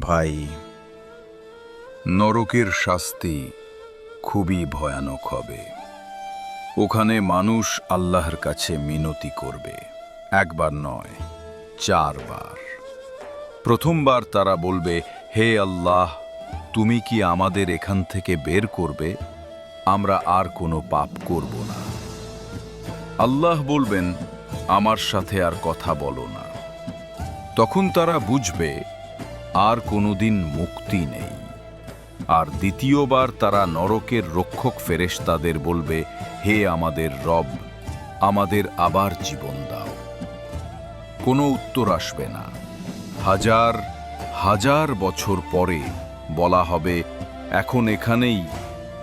ভাই, নরকের শাস্তি খুবই ভয়ানক হবে। ওখানে মানুষ আল্লাহর কাছে মিনতি করবে। একবার নয়, চারবার। প্রথমবার তারা বলবে, হে আল্লাহ, তুমি কি আমাদের এখান থেকে বের করবে? আমরা আর কোনো পাপ করব না। আল্লাহ বলবেন, আমার সাথে আর কথা বলো না। তখন তারা বুঝবে আর কোনোদিন মুক্তি নেই। আর দ্বিতীয়বার তারা নরকের রক্ষক ফেরেশতাদের বলবে, হে আমাদের রব, আমাদের আবার জীবন দাও। কোনো উত্তর আসবে না। হাজার হাজার বছর পরে বলা হবে, এখন এখানেই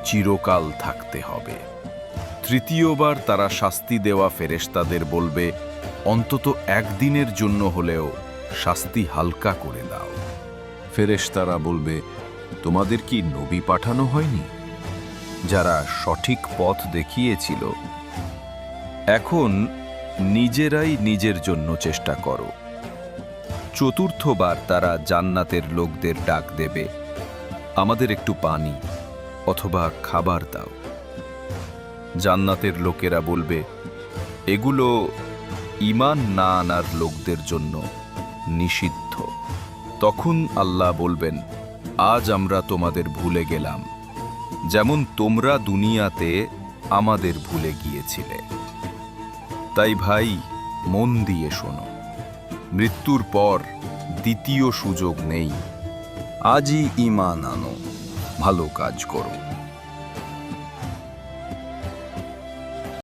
চিরকাল থাকতে হবে। তৃতীয়বার তারা শাস্তি দেওয়া ফেরেশতাদের বলবে, অন্তত একদিনের জন্য হলেও শাস্তি হালকা করে দাও। ফেরেশতারা বলবে, তোমাদের কি নবী পাঠানো হয়নি? যারা সঠিক পথ দেখিয়েছিল। এখন নিজেরাই নিজের জন্য চেষ্টা করো। চতুর্থবার তারা জান্নাতের লোকদের ডাক দেবে, আমাদের একটু পানি অথবা খাবার দাও। জান্নাতের লোকেরা বলবে, এগুলো ইমান না আনার লোকদের জন্য নিষিদ্ধ। তখন আল্লাহ বলবেন, আজ আমরা তোমাদের ভুলে গেলাম, যেমন তোমরা দুনিয়াতে আমাদের ভুলে গিয়েছিলে। তাই ভাই, মন দিয়ে শোনো, মৃত্যুর পর দ্বিতীয় সুযোগ নেই। আজই ইমান আনো, ভালো কাজ করো।